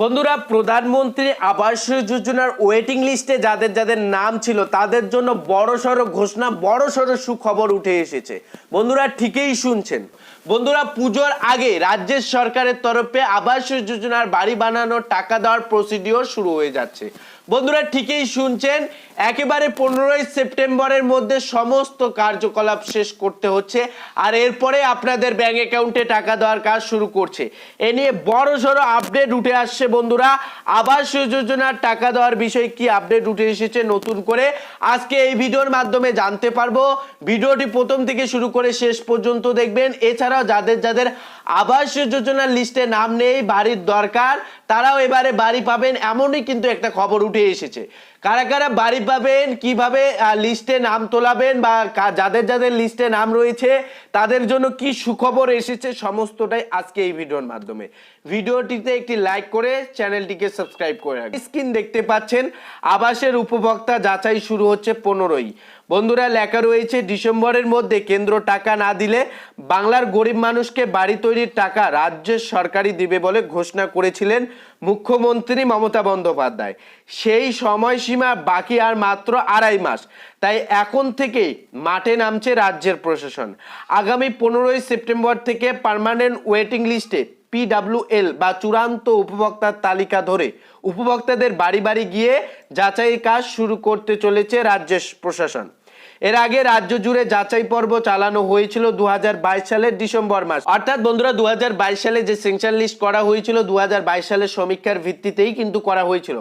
বন্ধুরা, প্রধানমন্ত্রী আবাস যোজনার ওয়েটিং লিস্টে যাদের যাদের নাম ছিল, তাদের জন্য বড় সড়ো ঘোষণা, বড় সড়ো সুখবর উঠে এসেছে। বন্ধুরা, ঠিকই শুনছেন। বন্ধুরা, পুজোর আগে রাজ্যের সরকারের তরফে আবাস যোজনার বাড়ি বানানোর টাকা দেওয়ার প্রসিডিওর শুরু হয়ে যাচ্ছে। বন্ধুরা ঠিকই শুনছেন, একেবারে পনেরোই সেপ্টেম্বরের মধ্যে সমস্ত কার্যকলাপ শেষ করতে হচ্ছে, আর এরপরে আপনাদের ব্যাংক অ্যাকাউন্টে টাকা দেওয়ার কাজ শুরু করছে। এ নিয়ে বড় সড়ো আপডেট উঠে আসছে বন্ধুরা। আবাস যোজনার টাকা দেওয়ার বিষয়ে কি আপডেট উঠে এসেছে নতুন করে? আজকে এই ভিডিওর মাধ্যমে জানতে পারব। ভিডিওটি প্রথম থেকে শুরু করে শেষ পর্যন্ত দেখবেন। এছাড়াও যাদের যাদের আবাস যোজনার লিস্টে নাম নেই, বাড়ির দরকার, তারাও এবারে বাড়ি পাবেন, এমনই কিন্তু একটা খবর উঠে এসেছে। কারা কারা বাড়ি পাবেন, কীভাবে লিস্টে নাম তোলাবেন বা যাদের যাদের লিস্টে নাম রয়েছে, তাদের জন্য কি সুখবর এসেছে, সমস্তটাই আজকে এই ভিডিওর মাধ্যমে। ভিডিওটিতে একটি লাইক করে চ্যানেলটিকে সাবস্ক্রাইব করে রাখবেন। স্ক্রিন দেখতে পাচ্ছেন, আবাসের উপভোক্তা যাচাই শুরু হচ্ছে পনেরোই। বন্ধুরা, লেখা রয়েছে, ডিসেম্বরের মধ্যে কেন্দ্র টাকা না দিলে বাংলার গরিব মানুষকে বাড়ি তৈরির টাকা রাজ্যের সরকারই দিবে বলে ঘোষণা করেছিলেন মুখ্যমন্ত্রী মমতা বন্দ্যোপাধ্যায়। সেই সময়সীমা বাকি আর মাত্র আড়াই মাস। তাই এখন থেকেই মাঠে নামছে রাজ্যের প্রশাসন। আগামী পনেরোই সেপ্টেম্বর থেকে পার্মানেন্ট ওয়েটিং লিস্টে পিডাব্লিউএল বা চূড়ান্ত উপভোক্তার তালিকা ধরে উপভোক্তাদের বাড়ি বাড়ি গিয়ে যাচাই কাজ শুরু করতে চলেছে রাজ্যের প্রশাসন। এর আগে রাজ্য জুড়ে যাচাই পর্ব চালানো হয়েছিল দু হাজার বাইশ সালের ডিসেম্বর মাস। অর্থাৎ বন্ধুরা দু হাজার বাইশ সালে যে সেকশন লিস্ট করা হয়েছিল দু হাজার বাইশ সালের সমীক্ষার ভিত্তিতেই কিন্তু করা হয়েছিল।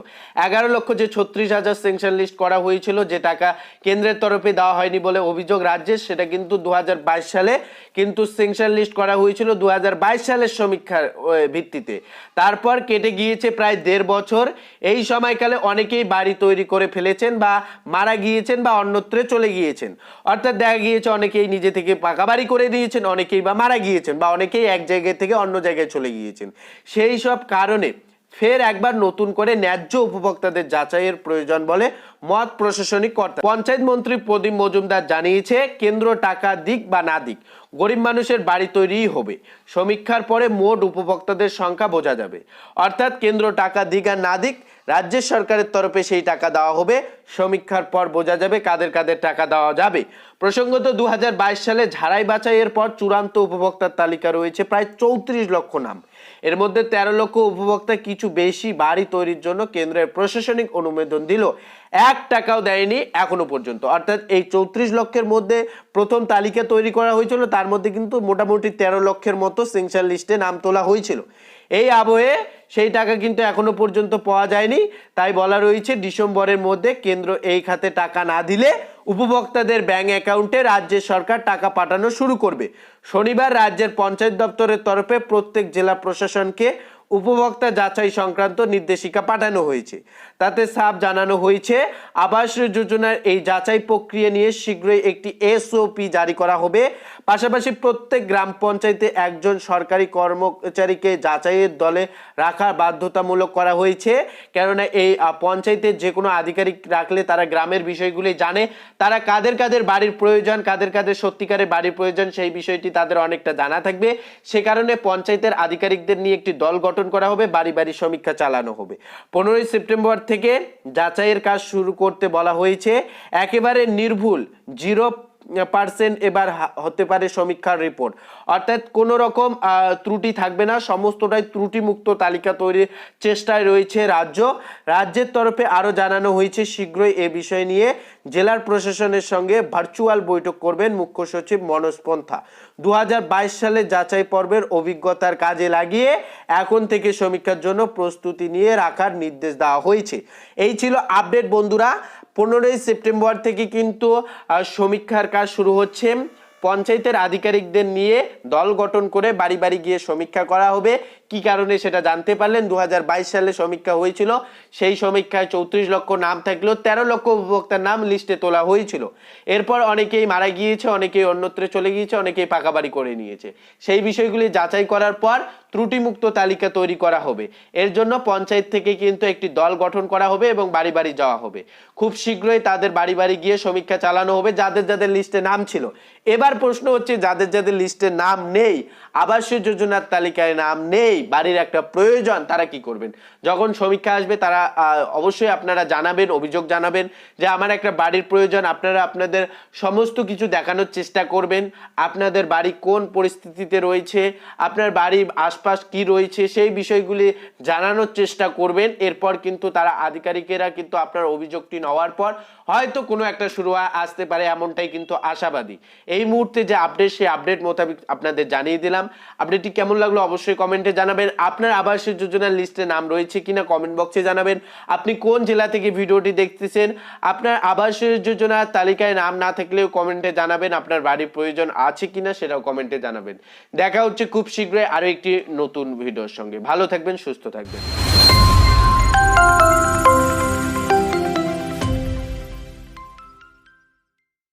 এগারো লক্ষ যে ছত্রিশ হাজার সেকশন লিস্ট করা হয়েছিল, যে টাকা কেন্দ্রের তরফে দেওয়া হয়নি বলে অভিযোগ রাজ্যের, সেটা কিন্তু দু হাজার বাইশ সালে কিন্তু সেকশন লিস্ট করা হয়েছিল দু হাজার বাইশ সালের সমীক্ষার ভিত্তিতে। তারপর কেটে গিয়েছে প্রায় দেড় বছর। এই সময়কালে অনেকেই বাড়ি তৈরি করে ফেলেছেন বা মারা গিয়েছেন বা অন্যত্রে চলে গিয়েছেন অর্থাৎ দেখা গিয়েছে অনেকেই নিজে থেকে পাকা বাড়ি করে দিয়েছেন, অনেকেই বা মারা গিয়েছেন বা অনেকেই এক জায়গা থেকে অন্য জায়গায় চলে গিয়েছেন। সেই সব কারণে ফের একবার নতুন করে ন্যায্য উপভোক্তাদের যাচাইয়ের প্রয়োজন বলে মত প্রশাসনিক কর্তা পঞ্চায়েত মন্ত্রী প্রদীপ মজুমদার জানিয়েছে, কেন্দ্র টাকা দিক বা না দিক, গরিব মানুষের বাড়ি তৈরিই হবে। সমীক্ষার পরে মোট উপভোক্তাদের সংখ্যা বোঝা যাবে। অর্থাৎ কেন্দ্র টাকা দিক আর না দিক রাজ্যের সরকারের তরফে সেই টাকা দেওয়া হবে। সমীক্ষার পর বোঝা যাবে কাদের কাদের টাকা দেওয়া যাবে। প্রসঙ্গত দু হাজার বাইশ সালে ঝাড়াই বাছাইয়ের পর চূড়ান্ত উপভোক্তার তালিকা রয়েছে প্রায় চৌত্রিশ লক্ষ নাম। এর মধ্যে তেরো লক্ষ উপভোক্তা কিছু বেশি বাড়ি তৈরির জন্য কেন্দ্রের প্রশাসনিক অনুমোদন দিল। এক টাকাও দেয়নি এখনও পর্যন্ত। অর্থাৎ এই চৌত্রিশ লক্ষের মধ্যে প্রথম তালিকা তৈরি করা হয়েছিল, তার মধ্যে কিন্তু মোটামুটি তেরো লক্ষের মতো সেন্সার লিস্টে নাম তোলা হয়েছিল। এই আবহে সেই টাকা কিন্তু এখনও পর্যন্ত পাওয়া যায়নি। তাই বলা রয়েছে, ডিসেম্বরের মধ্যে কেন্দ্র এই খাতে টাকা না দিলে উপভোক্তাদের ব্যাংক অ্যাকাউন্টে রাজ্যের সরকার টাকা পাঠানো শুরু করবে। শনিবার রাজ্যের পঞ্চায়েত দপ্তরের তরফে প্রত্যেক জেলা প্রশাসনকে উপভোক্তা যাচাই সংক্রান্ত নির্দেশিকা পাঠানো হয়েছে। তাতে সাফ জানানো হয়েছে। আবাস যোজনার এই যাচাই প্রক্রিয়া নিয়ে শীঘ্রই একটি এসওপি জারি করা হবে। পাশাপাশি প্রত্যেক গ্রাম পঞ্চায়েতে একজন সরকারি কর্মচারীকে যাচাইয়ের দলে রাখা বাধ্যতামূলক করা হয়েছে। কেননা এই পঞ্চায়েতের যে কোনো আধিকারিক রাখলে তারা গ্রামের বিষয়গুলি জানে। তারা কাদের কাদের বাড়ির প্রয়োজন, কাদের কাদের সত্যিকারের বাড়ির প্রয়োজন, সেই বিষয়টি তাদের অনেকটা জানা থাকবে। সে কারণে পঞ্চায়েতের আধিকারিকদের নিয়ে একটি দল গঠন করা হবে, বাড়ি বাড়ি সমীক্ষা চালানো হবে। পনেরোই সেপ্টেম্বর থেকে যাচাইয়ের কাজ শুরু করতে বলা হয়েছে। একেবারে নির্ভুল জিরো পার্সেন্ট এবার হতে পারে সমীক্ষার রিপোর্ট অর্থাৎ কোনো রকম ত্রুটি থাকবে না, সমস্তটাই ত্রুটিমুক্ত তালিকা তৈরির চেষ্টায় রয়েছে রাজ্য। রাজ্যের তরফে আরও জানানো হয়েছে, শীঘ্রই এ বিষয় নিয়ে জেলার প্রশাসনের সঙ্গে ভার্চুয়াল বৈঠক করবেন মুখ্য সচিব মনোজ পন্থা। দু হাজার বাইশ সালে যাচাই পর্বের অভিজ্ঞতার কাজে লাগিয়ে এখন থেকে সমীক্ষার জন্য প্রস্তুতি নিয়ে রাখার নির্দেশ দেওয়া হয়েছে। এই ছিল আপডেট বন্ধুরা। পনেরোই সেপ্টেম্বর থেকে কিন্তু সমীক্ষার কাজ শুরু হচ্ছে। পঞ্চায়েতের আধিকারিকদের নিয়ে দল গঠন করে বাড়ি বাড়ি গিয়ে সমীক্ষা করা হবে। কি কারণে সেটা জানতে পারলেন? দু হাজার বাইশ সালে সমীক্ষা হয়েছিল। সেই সমীক্ষায় চৌত্রিশ লক্ষ নাম থাকলেও তেরো লক্ষ উপভোক্তার নাম লিস্টে তোলা হয়েছিল। এরপর অনেকেই মারা গিয়েছে, অনেকেই অন্যত্রে চলে গিয়েছে, অনেকেই পাকা বাড়ি করে নিয়েছে। সেই বিষয়গুলি যাচাই করার পর ত্রুটিমুক্ত তালিকা তৈরি করা হবে। এর জন্য পঞ্চায়েত থেকে কিন্তু একটি দল গঠন করা হবে এবং বাড়ি বাড়ি যাওয়া হবে। খুব শীঘ্রই তাদের বাড়ি বাড়ি গিয়ে সমীক্ষা চালানো হবে যাদের যাদের লিস্টে নাম ছিল। এবার প্রশ্ন হচ্ছে, যাদের যাদের লিস্টে নাম নেই আবাস যোজনার তালিকায় নাম নেই, বাড়ির একটা প্রয়োজন, তারা কি করবেন? যখন সমীক্ষা আসবে, তারা অবশ্যই আপনারা জানাবেন, অভিযোগ জানাবেন যে আমার একটা বাড়ির প্রয়োজন, আপনারা আপনাদের সমস্ত কিছু দেখানোর চেষ্টা করবেন। আপনাদের বাড়ি কোন পরিস্থিতিতে রয়েছে? আপনার বাড়ির আশপাশ কি রয়েছে সেই বিষয়গুলি জানানোর চেষ্টা করবেন। এরপর কিন্তু তারা আধিকারিকেরা কিন্তু আপনার অভিযোগটি নেওয়ার পর হয়তো কোনো একটা শুরু আসতে পারে এমনটাই কিন্তু আশাবাদী। এই মুহূর্তে যে আপডেট সেই আপডেট মোতাবেক আপনাদের জানিয়ে দিলাম। আপডেটটি কেমন লাগল অবশ্যই কমেন্টে জানাবেন। আপনার আবাস যোজনার লিস্টে নাম রয়েছে কিনা কমেন্ট বক্সে জানাবেন। আপনি কোন জেলা থেকে ভিডিওটি দেখতেছেন? আপনার আবাস যোজনার তালিকায় নাম না থাকলেও কমেন্টে জানাবেন। আপনার বাড়ির প্রয়োজন আছে কিনা সেটাও কমেন্টে জানাবেন। দেখা হচ্ছে খুব শীঘ্রই আরও একটি নতুন ভিডিওর সঙ্গে। ভালো থাকবেন সুস্থ থাকবেন।